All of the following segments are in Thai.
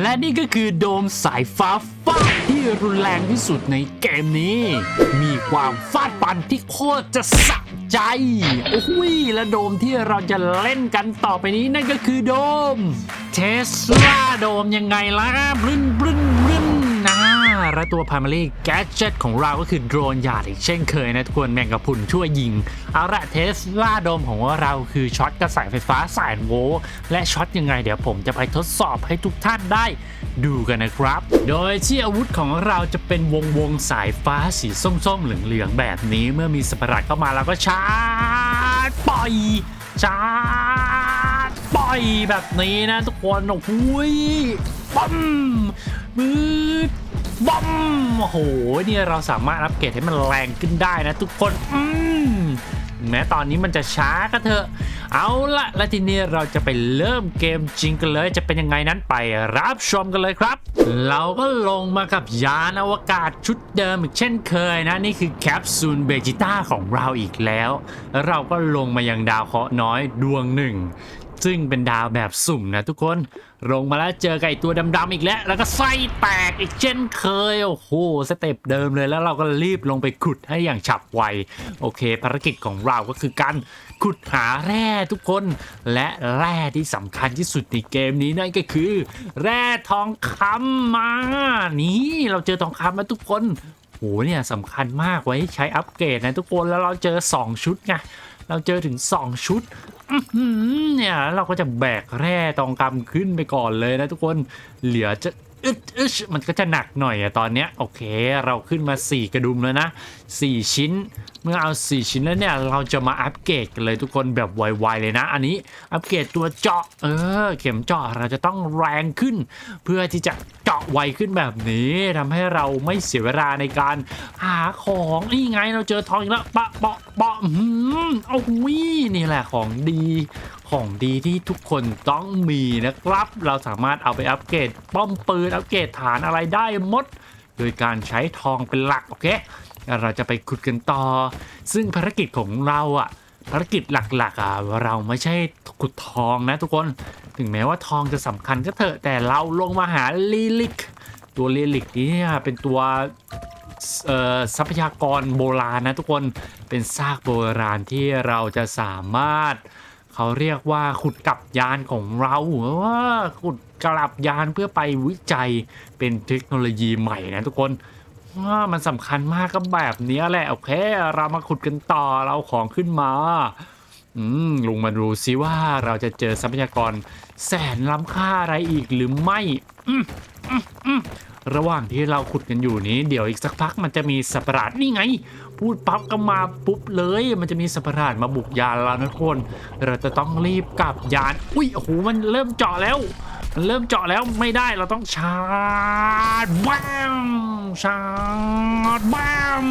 และนี่ก็คือโดมสายฟ้าฟาดที่รุนแรงที่สุดในเกมนี้ มีความฟาดฟันที่โคตรจะสะใจ โอ้โหยและโดมที่เราจะเล่นกันต่อไปนี้นั่นก็คือโดมเทสลาโดมยังไงล่ะบลึ้นบลึ้นบลึ้นน และตัว primary gadget ของเราก็คือโดรนหยาดอีกเช่นเคยนะทุกคนแมงกะพุนช่วยยิงเอาละเทสลาโดมของเราคือช็อตกระแสไฟฟ้าสายโวลและช็อตยังไงเดี๋ยวผมจะไปทดสอบให้ทุกท่านได้ดูกันนะครับ โดยที่อาวุธของเราจะเป็นวงวงสายฟ้าสีส้มๆเหลืองๆแบบนี้เมื่อมีสประหลาดเข้ามาเราก็ชาร์จปล่อยชาร์จปล่อยแบบนี้นะทุกคนโอ้โหยปั๊มมืด บอมโอ้โหเนี่ยเราสามารถอัปเกรดให้มันแรงขึ้นได้นะทุกคนอืมแม้ตอนนี้มันจะช้าก็เถอะ เอาละและทีนี้เราจะไปเริ่มเกมจริงกันเลย จะเป็นยังไงนั้นไปรับชมกันเลยครับ เราก็ลงมากับยานอวกาศชุดเดิมอีกเช่นเคยนะ นี่คือแคปซูลเบจิต้าของเราอีกแล้ว เราก็ลงมายังดาวเคราะห์น้อยดวงหนึ่ง ซึ่งเป็นดาวแบบสุ่มนะทุกคน ลงมาแล้วเจอไก่ตัวดำๆอีกแล้ว แล้วก็ไส้แตกอีกเช่นเคย โอ้โห สเต็ปเดิมเลยแล้วเราก็รีบลงไปขุดให้อย่างฉับไว โอเค ภารกิจของเราก็คือการขุดหาแร่ทุกคน และแร่ที่สำคัญที่สุดในเกมนี้นั่นก็คือ แร่ทองคำมา นี่เราเจอทองคำมาทุกคนโหเนี่ยสำคัญมากไว้ใช้อัปเกรดนะทุกคนแล้วเราเจอ 2 ชุดไง เราเจอถึง 2 ชุดเนี่ยเราก็จะแบกแร่ตองคำขึ้นไปก่อนเลยนะทุกคนเหลือจะ อึดอึดมันก็จะหนักหน่อยอะตอนเนี้ยโอเค เราขึ้นมา 4 กระดุมแล้วนะ 4 ชิ้น เมื่อเอา 4 ชิ้นแล้วเนี่ยเราจะมาอัปเกรดกันเลยทุกคนแบบไวๆเลยนะ อันนี้อัปเกรดตัวเจาะเออเข็มเจาะเราจะต้องแรงขึ้น เพื่อที่จะเจาะไวขึ้นแบบนี้ทำให้เราไม่เสียเวลาในการหาของนี่ไงเราเจอทองอีกแล้วปะเปาะเปาะอืมโอ้โหนี่แหละของดี ของดีที่ทุกคนต้องมีนะครับ เราสามารถเอาไปอัปเกรดป้อมปืนอัปเกรดฐานอะไรได้หมด โดยการใช้ทองเป็นหลักโอเคเราจะไปขุดกันต่อ ซึ่งภารกิจของเราอะภารกิจหลักๆอะเราไม่ใช่ขุดทองนะทุกคนถึงแม้ว่าทองจะสำคัญก็เถอะแต่เราลงมาหาลิลิกตัวลิลิกนี้เนี่ยเป็นตัวเอ่อทรัพยากรโบราณนะทุกคนเป็นซากโบราณที่เราจะสามารถ เขาเรียกว่าขุดกลับยานของเราว่าขุดกลับยานเพื่อไปวิจัยเป็นเทคโนโลยีใหม่นะทุกคนว่ามันสำคัญมากก็แบบนี้แหละโอเค เรามาขุดกันต่อเราของขึ้นมาอืมลุงมาดูซิว่าเราจะเจอทรัพยากรแสนล้ำค่าอะไรอีกหรือไม่อมอมอมระหว่างที่เราขุดกันอยู่นี้ เดี๋ยวอีกสักพักมันจะมีสัตว์ประหลาดนี่ไง พูดปั๊บก็มาปุ๊บเลย มันจะมีสัตว์ประหลาดมาบุกยานเรานะทุกคนเราจะต้องรีบกลับยาน อุ้ยโอ้โหมันเริ่มเจาะแล้ว มันเริ่มเจาะแล้วไม่ได้เราต้องชาร์จบ้ามชาร์จบ้าม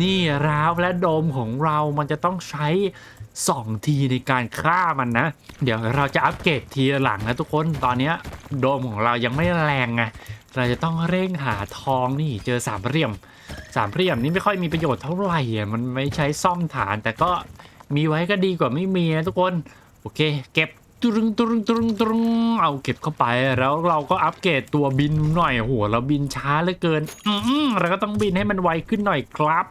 นี่ราวและโดมของเรามันจะต้องใช้2ทีในการฆ่ามันนะ เดี๋ยวเราจะอัปเกรดทีหลังนะทุกคนตอนนี้โดมของเรายังไม่แรงไงเราจะต้องเร่งหาทองนี่เจอสามเหลี่ยม สามเหลี่ยมนี่ไม่ค่อยมีประโยชน์เท่าไหร่อะมันไม่ใช้ซ่อมฐานแต่ก็มีไว้ก็ดีกว่าไม่มีนะทุกคน โอเค เก็บตรึงตรึงตรึงตรึงเอาเก็บเข้าไปแล้วเราก็อัปเกรดตัวบินหน่อยโอ้โหเราบินช้าเหลือเกิน อืมเราก็ต้องบินให้มันไวขึ้นหน่อยครับ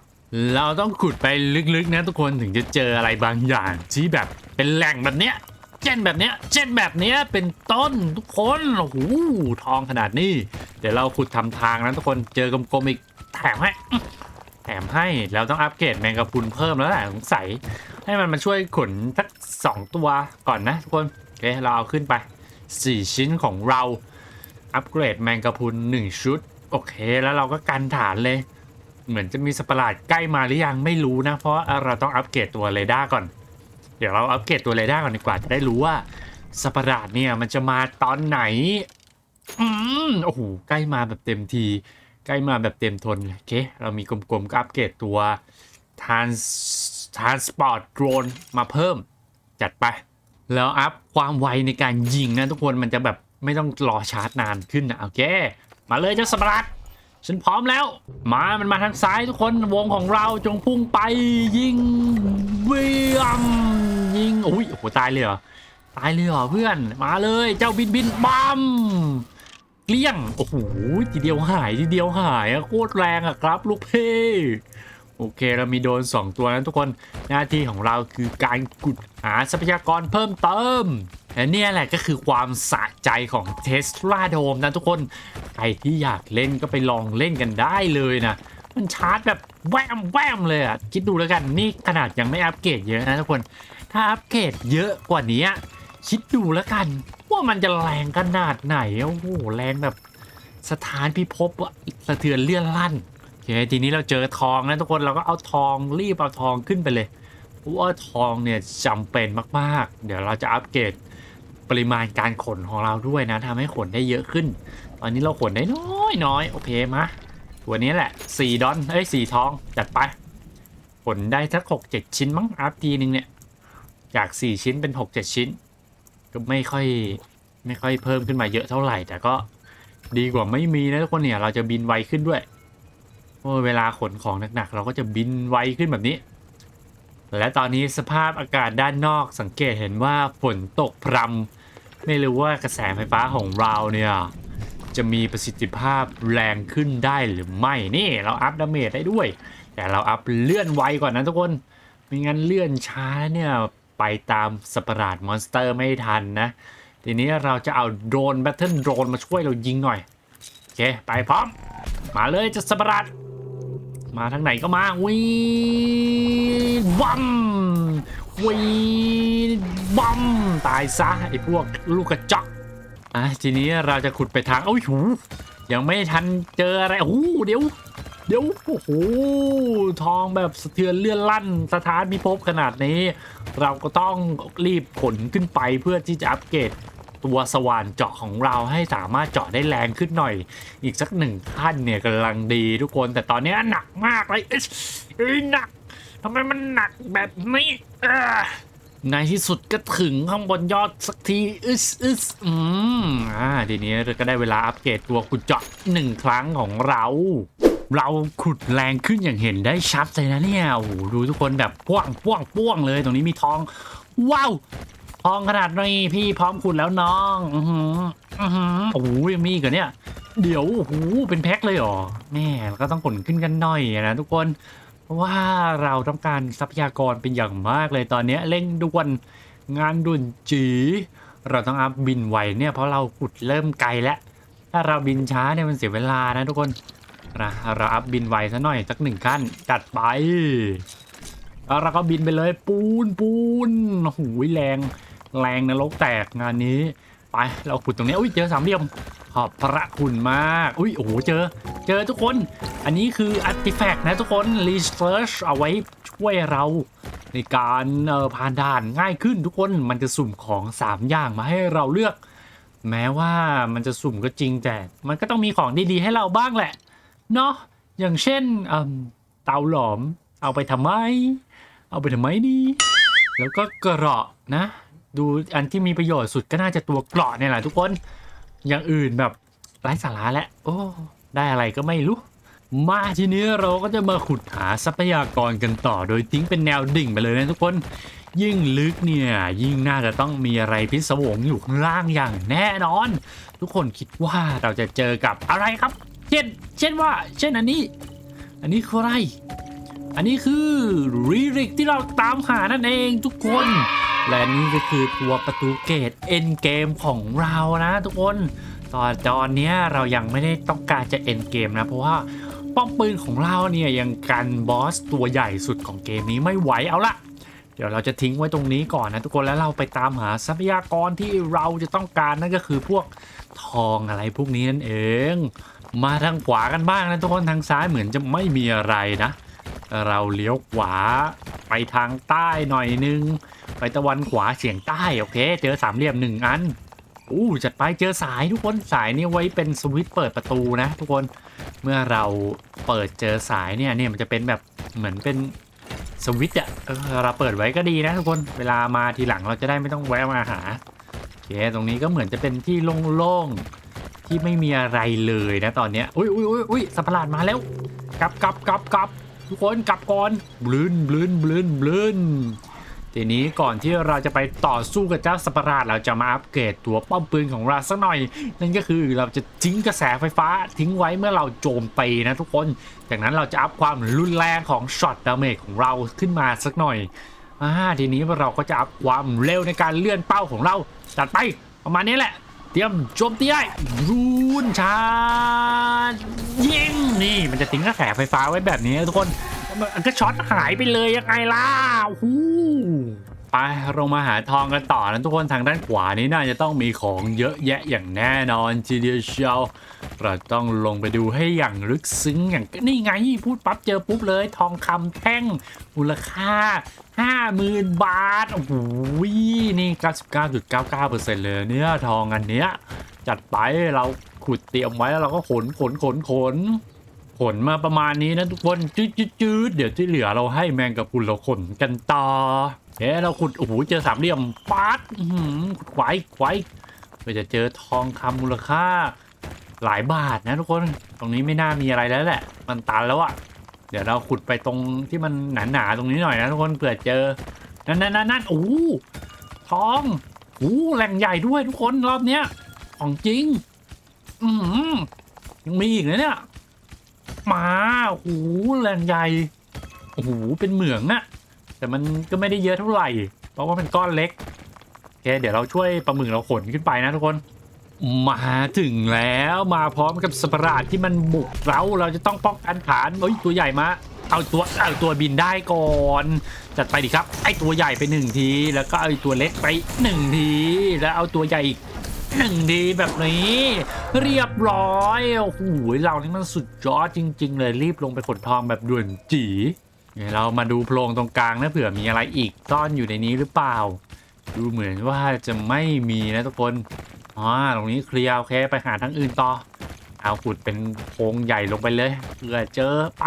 เราต้องขุดไปลึกๆนะทุกคนถึงจะเจออะไรบางอย่างที่แบบเป็นแหล่งแบบเนี้ยเช่นแบบเนี้ยเช่นแบบเนี้ยเป็นต้นทุกคนโอ้โหทองขนาดนี้ เดี๋ยวเราขุดทำทางนะทุกคนเจอกลมๆอีก แถมให้แถมให้เราต้องอัปเกรดแมงกะพรุนเพิ่มแล้วแหละสงสัย ให้มันมาช่วยขนสักสองตัวก่อนนะทุกคนโอเคเราเอาขึ้นไป4ชิ้นของเราอัปเกรดแมงกะพรุน1ชุด โอเคแล้วเราก็กันฐานเลย เหมือนจะมีสัตว์ปราดใกล้มาหรือยังไม่รู้นะ เพราะเราต้องอัปเกรดตัวเรดาร์ก่อน เดี๋ยวเราอัปเกรดตัวเรดาร์ก่อนดีกว่าจะได้รู้ว่าสัตว์ปราดเนี่ยมันจะมาตอนไหนอืมโอ้โหใกล้มาแบบเต็มที ใกล้มาแบบเต็มทนโอเค เรามีกลมๆก็อัปเกรดตัว trans transport drone มาเพิ่มจัดไป แล้วอัพความไวในการยิงนะทุกคนมันจะแบบไม่ต้องรอชาร์จนานขึ้นนะโอเค มาเลยเจ้าสปาร์ตฉันพร้อมแล้ว มามันมาทางซ้ายทุกคนวงของเราจงพุ่งไปยิงเวียมยิงอุ้ยโอ้โหตายเลยเหรอตายเลยเหรอเพื่อน มาเลยเจ้าบินบินบัม เกลี้ยง โอ้โหทีเดียวหายทีเดียวหายอะโคตรแรงอะครับลูกเพ่โอเคเรามีโดน 2 ตัวนั้นทุกคนหน้าที่ของเราคือการขุดหาทรัพยากรเพิ่มเติมและนี่แหละก็คือความสะใจของเทสลาโดมนะทุกคน ใครที่อยากเล่นก็ไปลองเล่นกันได้เลยนะ มันชาร์จแบบแวมแวมเลยอะคิดดูแล้วกันนี่ขนาดยังไม่อัปเกรดเยอะนะทุกคน ถ้าอัปเกรดเยอะกว่านี้ คิดดูแล้วกัน ว่ามันจะแรงขนาดไหน โอ้โห แรงแบบสถานพิภพอะสะเทือนเลื่อนลั่นโอเคทีนี้เราเจอทองนะทุกคนเราก็เอาทองรีบเอาทองขึ้นไปเลยเพราะว่าทองเนี่ยจำเป็นมากๆ เดี๋ยวเราจะอัปเกรดปริมาณการขนของเราด้วยนะทำให้ขนได้เยอะขึ้น ตอนนี้เราขนได้น้อยน้อยโอเคมาตัวนี้แหละ4ดอนเอ้ยสี่ทองจัดไปขนได้สักหกเจ็ดชิ้นมั้งอัพทีนึงเนี่ยจาก 4 ชิ้นเป็น 6 7 ชิ้น ก็ไม่ค่อยไม่ค่อยเพิ่มขึ้นมาเยอะเท่าไหร่ แต่ก็ดีกว่าไม่มีนะทุกคนเนี่ย เราจะบินไวขึ้นด้วยโอ้เวลาขนของหนักๆ เราก็จะบินไวขึ้นแบบนี้ และตอนนี้สภาพอากาศด้านนอกสังเกตเห็นว่าฝนตกพรำไม่รู้ว่ากระแสไฟฟ้าของเราเนี่ยจะมีประสิทธิภาพแรงขึ้นได้หรือไม่นี่เราอัพดาเมจได้ด้วย แต่เราอัพเลื่อนไวก่อนนะทุกคนไม่งั้นเลื่อนช้าเนี่ย ไปตามสตว์ปาราดมอนสเตอร์ไม่ทันนะ ทีนี้เราจะเอาโดรนแบทเทิลโดรนมาช่วยเรายิงหน่อย โอเค ไปพร้อม มาเลยจะสตว์ปาราดมาทางไหนก็มาวีวัมวีวัมตายซะไอ้พวกลูกกระจอกอะทีนี้เราจะขุดไปทางโอ้ยหูยังไม่ทันเจออะไรโอ้โหเดี๋ยว เดี๋ยวโอ้โหทองแบบสะเทือนเลื่อนลั่นสถานพิภพขนาดนี้ เราก็ต้องรีบขนขึ้นไปเพื่อที่จะอัปเกรดตัวสว่านเจาะของเราให้สามารถเจาะได้แรงขึ้นหน่อย อีกสักหนึ่งขั้นเนี่ยกำลังดีทุกคนแต่ตอนนี้หนักมากเลยเอ้ยหนักทำไมมันหนักแบบนี้ในที่สุดก็ถึงข้างบนยอดสักทีอึสอึสอืมอ่าทีนี้เราก็ได้เวลาอัปเกรดตัวขุดเจาะหนึ่งครั้งของเรา เราขุดแรงขึ้นอย่างเห็นได้ชัดเลยนะเนี่ยโอ้โหดูทุกคนแบบป้วงป้วงป้วงเลยตรงนี้มีทอง ว้าวทองขนาดนี้พี่พร้อมขุดแล้วน้องอือหืออือหือโอ้โหยังมีอีกเหรอเนี่ย เดี๋ยวโอ้โหเป็นแพ็คเลยเหรอแม่เราก็ต้องขนขึ้นกันหน่อยนะทุกคนเพราะว่าเราต้องการทรัพยากรเป็นอย่างมากเลยตอนนี้เร่งด่วนงานด่วนจีเราต้องอัพบินไวเนี่ยเพราะเราขุดเริ่มไกลแล้วถ้าเราบินช้าเนี่ยมันเสียเวลานะทุกคน นะเราอัพบินไวซะหน่อยสักหนึ่งขั้นจัดไปแล้วเราก็บินไปเลยปูนปูนโอ้โหแรง แรงนรกแตกงานนี้ ไปเราขุดตรงนี้อุ้ยเจอสามเหลี่ยมขอบพระคุณมากอุ้ยโอ้โหเจอ เจอทุกคน อันนี้คืออาร์ติแฟกต์นะทุกคนรีเสิร์ชเอาไว้ช่วยเรา ในการเออผ่านด่านง่ายขึ้นทุกคนมันจะสุ่มของ 3 อย่างมาให้เราเลือก แม้ว่ามันจะสุ่มก็จริงแต่ มันก็ต้องมีของดีๆให้เราบ้างแหละ เนาะอย่างเช่นเตาหลอม เอาไปทำไม เอาไปทำไมดี แล้วก็กราะนะ ดูอันที่มีประโยชน์สุดก็น่าจะตัวกระเนี่ยแหละทุกคนอย่างอื่นแบบไร้สาระและ โอ้ ได้อะไรก็ไม่รู้ มาทีนี้เราก็จะมาขุดหาทรัพยากรกันต่อ โดยทิ้งเป็นแนวดิ่งไปเลยนะทุกคน ยิ่งลึกเนี่ย ยิ่งน่าจะต้องมีอะไรพิศวงอยู่ข้างล่างอย่างแน่นอน ทุกคนคิดว่าเราจะเจอกับอะไรครับ เช่น เช่นว่า เช่นอันนี้ อันนี้คืออะไร อันนี้คือรีริกที่เราตามหานั่นเองทุกคน และนี่ก็คือตัวประตูเกตเอ็นเกมของเรานะทุกคน ตอนตอนนี้เรายังไม่ได้ต้องการจะเอ็นเกมนะ เพราะว่าป้อมปืนของเราเนี่ยยังกันบอสตัวใหญ่สุดของเกมนี้ไม่ไหวเอาละเดี๋ยวเราจะทิ้งไว้ตรงนี้ก่อนนะทุกคนแล้วเราไปตามหาทรัพยากรที่เราจะต้องการนั่นก็คือพวกทองอะไรพวกนี้นั่นเอง มาทางขวากันบ้างนะทุกคนทางซ้ายเหมือนจะไม่มีอะไรนะ เราเลี้ยวขวาไปทางใต้หน่อยนึง ไปตะวันขวาเฉียงใต้โอเค เจอสามเหลี่ยมหนึ่งอันอู้จัดไปเจอสายทุกคนสายนี่ไว้เป็นสวิตช์เปิดประตูนะ ทุกคนเมื่อเราเปิดเจอสายเนี่ยเนี่ยมันจะเป็นแบบเหมือนเป็นสวิตช์อะเราเปิดไว้ก็ดีนะทุกคนเวลามาทีหลังเราจะได้ไม่ต้องแวะมาหาโอเคตรงนี้ก็เหมือนจะเป็นที่โล่งๆ ที่ไม่มีอะไรเลยนะตอนเนี้ยอุ้ยอุ้ยอุ้ยอุ้ยสัปหลาดมาแล้วกลับกลับกลับกลับทุกคนกลับก่อนบลื้นบลื้นบลื้นบลื้นทีนี้ก่อนที่เราจะไปต่อสู้กับเจ้าสัปหลาดเราจะมาอัปเกรดตัวป้อมปืนของเราสักหน่อย นั่นก็คือเราจะทิ้งกระแสไฟฟ้าทิ้งไว้เมื่อเราโจมตีนะทุกคน จากนั้นเราจะอัพความรุนแรงของช็อตดาเมจของเราขึ้นมาสักหน่อยอ่าทีนี้เราก็จะอัพความเร็วในการเลื่อนเป้าของเราจัดไปประมาณนี้แหละ เตรียมโจมตีได้รูนชายิงนี่มันจะทิ้งกระแสไฟฟ้าไว้แบบนี้ทุกคนมันก็ช็อตหายไปเลยยังไงล่ะหูไปเรามาหาทองกันต่อนะทุกคนทางด้านขวานี้น่าจะต้องมีของเยอะแยะอย่างแน่นอนทีเดียวเชียวเราต้องลงไปดูให้อย่างลึกซึ้งอย่างนี่ไงพูดปั๊บเจอปุ๊บเลย ทองคำแท่งมูลค่า 50,000บาท โอ้โหนี่99.99%เลยเนี่ยทองอันเนี้ย จัดไปเราขุดเตรียมไว้แล้วเราก็ขนขนขนขนขนมาประมาณนี้นะทุกคนจืดจืดจืดเดี๋ยวที่เหลือเราให้แมงกะพรุนเราขนกันต่อเฮ้เราขุดโอ้โหเจอสามเหลี่ยมปัดขุดไขวไขวเพื่อจะเจอทองคำมูลค่าหลายบาทนะทุกคน ตรงนี้ไม่น่ามีอะไรแล้วแหละ มันตันแล้วอะ เดี๋ยวเราขุดไปตรงที่มันหนาๆตรงนี้หน่อยนะทุกคนเผื่อเจอ นั่นนั่นนั่นโอ้โหทองโอ้โหแหล่งใหญ่ด้วยทุกคนรอบเนี้ย ของจริง อือหือยังมีอีกนะเนี่ย มาโอ้โหแหล่งใหญ่โอ้โหเป็นเหมืองอะแต่มันก็ไม่ได้เยอะเท่าไหร่ เพราะว่าเป็นก้อนเล็กโอเคเดี๋ยวเราช่วยปลาหมึกเราขนขึ้นไปนะทุกคน มาถึงแล้วมาพร้อมกับสปาราดที่มันบุกเราเราจะต้องป้องกันฐานเอ้ยตัวใหญ่มาเอาตัวเอาตัวบินได้ก่อน จัดไปดิครับ ไอตัวใหญ่ไปหนึ่งที แล้วก็เอาไอตัวเล็กไปหนึ่งที แล้วเอาตัวใหญ่อีกหนึ่งทีแบบนี้ เรียบร้อยโอ้โหเรานี่มันสุดยอดจริง ๆ เลยรีบลงไปขนทองแบบด่วนจีเดี๋ยวเรามาดูโพรงตรงกลางนะเผื่อมีอะไรอีกซ่อนอยู่ในนี้หรือเปล่า ดูเหมือนว่าจะไม่มีนะทุกคน อ๋อตรงนี้เคลียร์โอเคไปหาทางอื่นต่อ เอาขุดเป็นโพรงใหญ่ลงไปเลยเผื่อเจอไป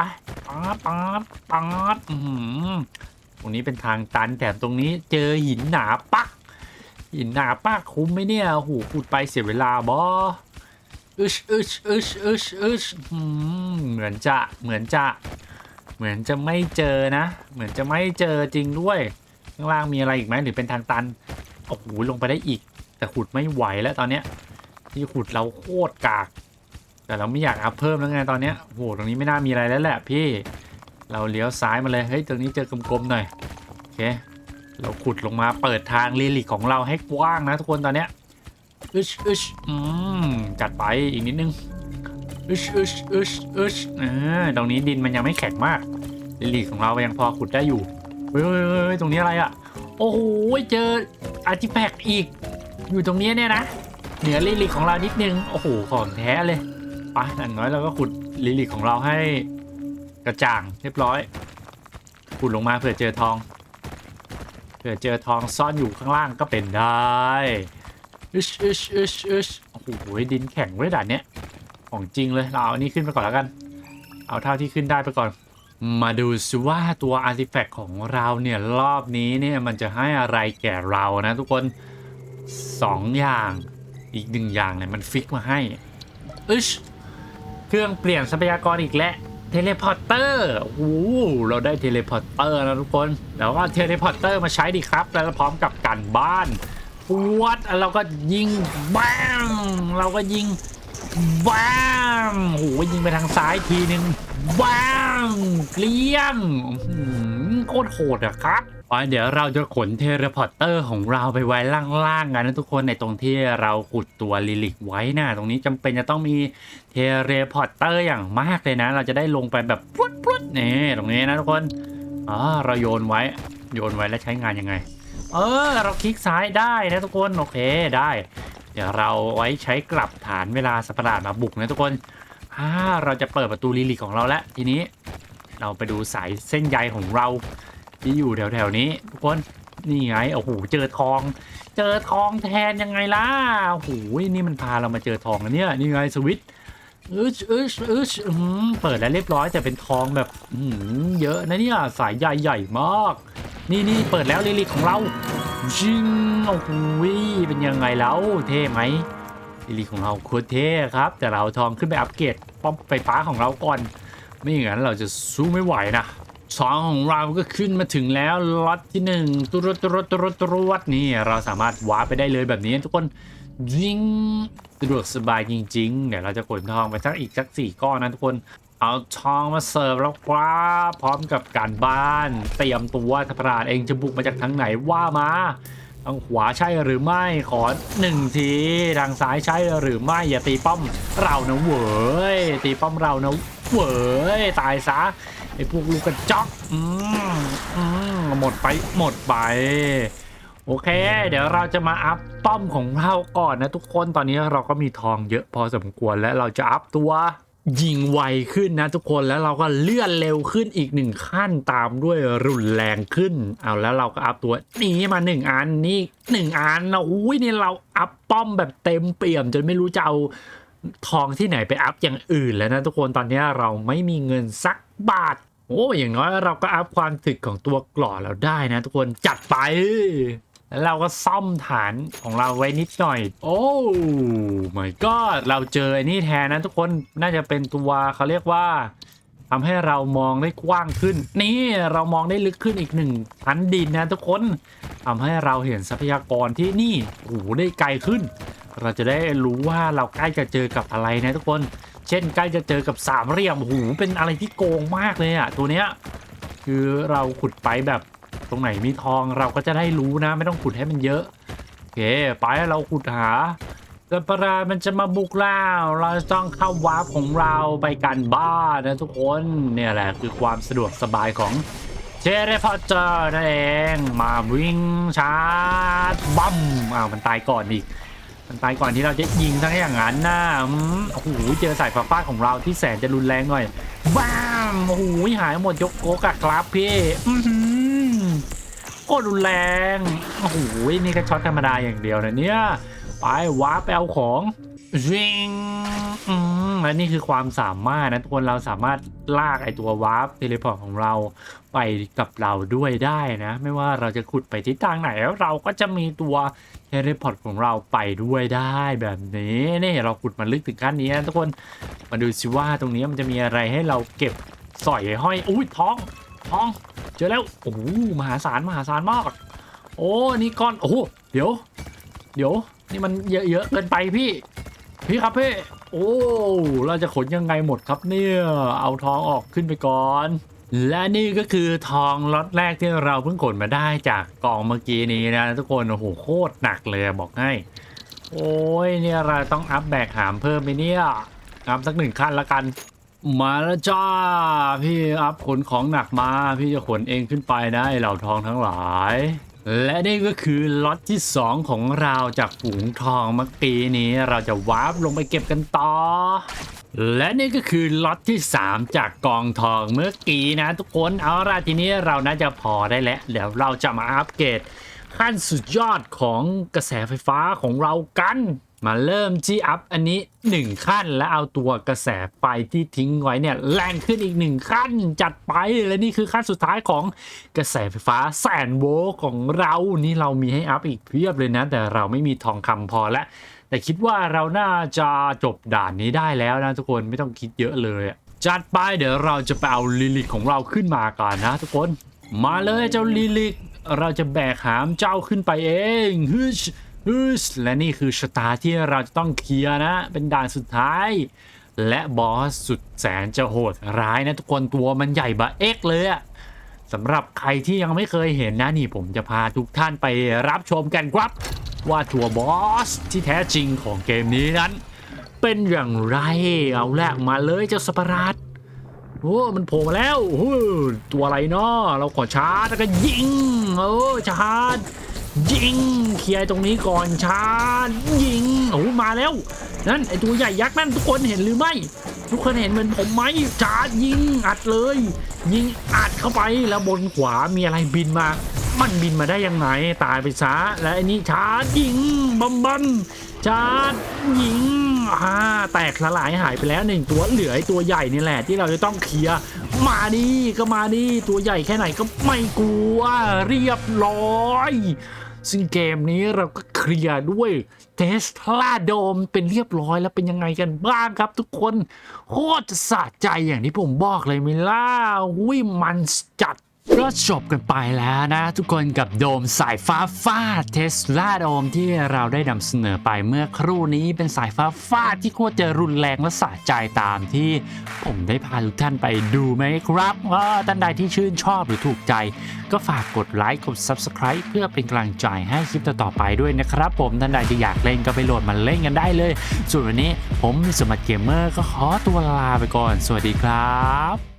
ป๊าดป๊าดป๊าดอื้อหือตรงนี้เป็นทางตันแถมตรงนี้เจอหินหนาปัก หินหนาปักคุ้มไหมเนี่ยหูขุดไปเสียเวลาบออึชอึชอึชอึชอึชอืมเหมือนจะเหมือนจะ เหมือนจะไม่เจอนะ เหมือนจะไม่เจอจริงด้วย ข้างล่างมีอะไรอีกไหมหรือเป็นทางตันโอ้โหลงไปได้อีก แต่ขุดไม่ไหวแล้วตอนเนี้ย ที่ขุดเราโคตรกาก แต่เราไม่อยากอัพเพิ่มแล้วไงตอนเนี้ยโหตรงนี้ไม่น่ามีอะไรแล้วแหละพี่ เราเลี้ยวซ้ายมาเลยเฮ้ยตรงนี้เจอกลมๆหน่อยโอเค เราขุดลงมาเปิดทางลีลิกของเราให้กว้างนะทุกคนตอนเนี้ยอึชอึชอืมจัดไปอีกนิดนึงอึชอึชอึชอึชเออตรงนี้ดินมันยังไม่แข็งมากลีลิกของเรายังพอขุดได้อยู่เฮ้ยเฮ้ยเฮ้ยตรงนี้อะไรอะ โอ้โห เจออาร์ติแฟกต์อีก อยู่ตรงนี้เนี่ยนะ เหนือลิลิกของเรานิดนึง โอ้โห ของแท้เลยไปอย่างน้อยเราก็ขุดลิลิกของเราให้กระจ่างเรียบร้อย ขุดลงมาเผื่อเจอทอง เผื่อเจอทองซ่อนอยู่ข้างล่างก็เป็นได้อึชอึชอึชอึชโอ้โห ดินแข็งไว้ยด่านเนี้ย ของจริงเลย เราเอาอันนี้ขึ้นไปก่อนแล้วกัน เอาเท่าที่ขึ้นได้ไปก่อน มาดูซิว่าตัวอาร์ติแฟกต์ของเราเนี่ยรอบนี้เนี่ยมันจะให้อะไรแก่เรานะทุกคน สองอย่างอีกหนึ่งอย่างเนี่ยมันฟิกมาให้อึชเครื่องเปลี่ยนทรัพยากรอีกแล้วเทเลพอร์เตอร์โอ้โหเราได้เทเลพอร์เตอร์นะทุกคนแล้วก็เทเลพอร์เตอร์มาใช้ดีครับ แล้วพร้อมกับกันบ้านปวดเราก็ยิงบ้างเราก็ยิงบ้างโอ้โหยิงไปทางซ้ายทีนึงบ้างเกลี้ยงโคตรโหดอะครับ ไปเดี๋ยวเราจะขนเทเลพอร์เตอร์ของเราไปไว้ล่างๆกันนะทุกคนในตรงที่เราขุดตัวลิลิกไว้นะตรงนี้จำเป็นจะต้องมีเทเลพอร์เตอร์อย่างมากเลยนะ เราจะได้ลงไปแบบพรุดพรุดนี่ตรงนี้นะทุกคนอ๋อเราโยนไว้โยนไว้แล้วใช้งานยังไง เออ เราคลิกซ้ายได้นะทุกคนโอเคได้ เดี๋ยวเราไว้ใช้กลับฐานเวลาสัประหลาดมาบุกนะทุกคนอ่าเราจะเปิดประตูลิลิกของเราแล้วทีนี้ เราไปดูสายเส้นใยของเรา ที่อยู่แถวๆนี้ทุกคนนี่ไงโอ้โหเจอทอง เจอทองแทนยังไงล่ะโอ้โหนี่มันพาเรามาเจอทองนะเนี่ยนี่ไงสวิตช์อึชอึชอึชเปิดแล้วเรียบร้อยแต่เป็นทองแบบเยอะนะเนี่ยสายใยใหญ่มาก นี่นี่เปิดแล้วลิลิของเราจิงโอ้โหเป็นยังไงแล้วเท่ไหมลิลิของเราโคตรเท่ครับ แต่เราเอาทองขึ้นไปอัปเกรดป้อมไฟฟ้าของเราก่อน ไม่อย่างนั้นเราจะสู้ไม่ไหวนะ สองของเราก็ขึ้นมาถึงแล้วล็อตที่หนึ่งตุรดตุรดตุรดตุรดนี่เราสามารถว้าร์ปไปได้เลยแบบนี้ทุกคนยิงสะดวกสบายจริงๆ เดี๋ยวเราจะขนทองไปสักอีกสักสี่ก้อนนะทุกคนเอาทองมาเสิร์ฟแล้วครับพร้อมกับการบ้านเตรียมตัวถ้าพราชเองจะบุกมาจากทางไหนว่ามาทางขวาใช่หรือไม่ขอหนึ่งทีทางซ้ายใช่หรือไม่อย่าตีป้อมเรานะเว้ยตีป้อมเรานะเว้ยตายซะ ไอ้พวกลูกกระจอกอืมอืมหมดไปหมดไป โอเค เดี๋ยวเราจะมาอัพป้อมของเราก่อนนะทุกคนตอนนี้เราก็มีทองเยอะพอสมควรและเราจะอัพตัวยิงไวขึ้นนะทุกคนแล้วเราก็เลื่อนเร็วขึ้นอีกหนึ่งขั้นตามด้วยรุนแรงขึ้น เอาแล้วเราก็อัพตัวนี้มาหนึ่งอันนี่หนึ่งอันนะอุ้ยนี่เราอัพป้อมแบบเต็มเปี่ยม จนไม่รู้จะเอาทองที่ไหนไปอัพอย่างอื่นแล้วนะทุกคนตอนนี้เราไม่มีเงินสัก บาท โอ้อย่างน้อยเราก็อัพความถึกของตัวกล่อเราได้นะ ทุกคนจัดไป แล้วเราก็ซ่อมฐานของเราไว้นิดหน่อย โอ้ my god เราเจอไอ้นี่แทนนะทุกคนน่าจะเป็นตัวเขาเรียกว่าทำให้เรามองได้กว้างขึ้น นี่เรามองได้ลึกขึ้นอีกหนึ่งชั้นดินนะทุกคนทำให้เราเห็นทรัพยากรที่นี่โอ้ได้ไกลขึ้น เราจะได้รู้ว่าเราใกล้จะเจอกับอะไรนะทุกคน เช่นใกล้จะเจอกับสามเหลี่ยมโอ้โหเป็นอะไรที่โกงมากเลยอะตัวเนี้ยคือเราขุดไปแบบตรงไหนมีทองเราก็จะได้รู้นะ ไม่ต้องขุดให้มันเยอะโอเคไปเราขุดหาแต่ประหลามันจะมาบุกล่าเราจะต้องเข้าวาร์ปของเราไปกันบ้านนะทุกคนเนี่ยแหละคือความสะดวกสบายของเชเรพอเจอร์นั่นเองมาวิ่งชาร์จบัมอ้าวมันตายก่อนอีก มันตายก่อนที่เราจะยิงทั้งอย่างนั้นนะอืมโอ้โหเจอสายฟ้าฟาดของเราที่แสนจะรุนแรงหน่อยบ้ามโอ้โหหายหมดยกโกกะครับพี่อือหือโคตรรุนแรงโอ้โหนี่ก็ช็อตธรรมดาอย่างเดียวนะเนี่ยไปว้าร์ปไปเอาของ ริงอืมและนี่คือความสามารถนะทุกคนเราสามารถลากไอตัววาร์ปเทเลพอร์ตของเราไปกับเราด้วยได้นะ ไม่ว่าเราจะขุดไปทิศทางไหนเราก็จะมีตัวเทเลพอร์ตของเราไปด้วยได้แบบนี้นี่เราขุดมาลึกถึงขั้นนี้นะทุกคนมาดูสิว่าตรงนี้มันจะมีอะไรให้เราเก็บสอยห้อยอุ้ยท้องท้องเจอแล้วโอ้โหมหาศาลมหาศาลมากโอ้นี่ก้อนโอ้เดี๋ยว เดี๋ยวนี่มันเยอะๆเกินไปพี่ พี่ครับพี่โอ้เราจะขนยังไงหมดครับเนี่ยเอาทองออกขึ้นไปก่อน และนี่ก็คือทองล็อตแรกที่เราเพิ่งขนมาได้จากกล่องเมื่อกี้นี้นะทุกคนโอ้โหโคตรหนักเลยบอกให้ โอ้ยเนี่ยเราต้องอัพแบกหามเพิ่มไปเนี่ยอัพสักหนึ่งขั้นละกันมาแล้วจ้า พี่อัพขนของหนักมา พี่จะขนเองขึ้นไปนะไอเหล่าทองทั้งหลาย และนี่ก็คือล็อตที่ 2 ของเราจากฝูงทองเมื่อกี้นี้เราจะวาร์ปลงไปเก็บกันต่อ และนี่ก็คือล็อตที่ 3 จากกองทองเมื่อกี้นะ ทุกคนเอาล่ะทีนี้เราน่าจะพอได้แล้วเดี๋ยวเราจะมาอัปเกรดขั้นสุดยอดของกระแสไฟฟ้าของเรากัน มาเริ่มที่อัพอันนี้ 1 ขั้นแล้วเอาตัวกระแสไฟที่ทิ้งไว้เนี่ยแรงขึ้นอีก 1 ขั้นจัดไปและนี่คือขั้นสุดท้ายของกระแสไฟฟ้าแสนโวลต์ของเรานี่เรามีให้อัพอีกเพียบเลยนะ แต่เราไม่มีทองคำพอแล้วแต่คิดว่าเราน่าจะจบด่านนี้ได้แล้วนะทุกคนไม่ต้องคิดเยอะเลยจัดไปเดี๋ยวเราจะไปเอาลิลิกของเราขึ้นมาก่อนนะทุกคน มาเลยเจ้าลิลิกเราจะแบกหามเจ้าขึ้นไปเองฮึช และนี่คือชะตาที่เราจะต้องเคลียร์นะ เป็นด่านสุดท้าย และบอสสุดแสนจะโหดร้ายนะทุกคนตัวมันใหญ่บะเอ็กเลยอะสำหรับใครที่ยังไม่เคยเห็นนะนี่ผมจะพาทุกท่านไปรับชมกันครับ ว่าตัวบอสที่แท้จริงของเกมนี้นั้น เป็นอย่างไรเอาและมาเลยเจ้าสปารัดโอ้มันโผล่มาแล้วโอ้ตัวอะไรเนาะเราขอชาร์จแล้วก็ยิงเออชาร์จ ยิงเคลียร์ตรงนี้ก่อนชาร์จยิงโอ้มาแล้ว นั่นไอตัวใหญ่ยักษ์นั่นทุกคนเห็นหรือไม่ ทุกคนเห็นเหมือนผมไหมชาร์จยิงอัดเลย ยิงอัดเข้าไปแล้วบนขวามีอะไรบินมา มันบินมาได้ยังไงตายไปซะและไอ้นี่ชาร์จยิงบัมบัมชาร์จยิงอ่าแตกสลายหายไปแล้วหนึ่งตัวเหลือไอ้ตัวใหญ่นี่แหละที่เราจะต้องเคลียร์มาดิก็มาดิตัวใหญ่แค่ไหนก็ไม่กลัวเรียบร้อย ซึ่งเกมนี้เราก็เคลียร์ด้วยเทสลาโดมเป็นเรียบร้อยแล้วเป็นยังไงกันบ้างครับทุกคนโคตรสะใจอย่างที่ผมบอกเลยมิล่าวิมันจัด ก็จบกันไปแล้วนะ ทุกคนกับโดมสายฟ้าฟาดเทสลาโดมที่เราได้นำเสนอไปเมื่อครู่นี้เป็นสายฟ้าฟาดที่โคตรจะรุนแรงและสะใจตามที่ผมได้พาทุกท่านไปดูไหมครับว่าท่านใดที่ชื่นชอบหรือถูกใจ ก็ฝากกดไลค์กด Subscribe เพื่อเป็นกำลังใจให้คลิปต่อๆไปด้วยนะครับ ผมท่านใดที่อยากเล่นก็ไปโหลดมาเล่นกันได้เลย ส่วนวันนี้ผมสมัครเกมเมอร์ก็ขอตัวลาไปก่อน สวัสดีครับ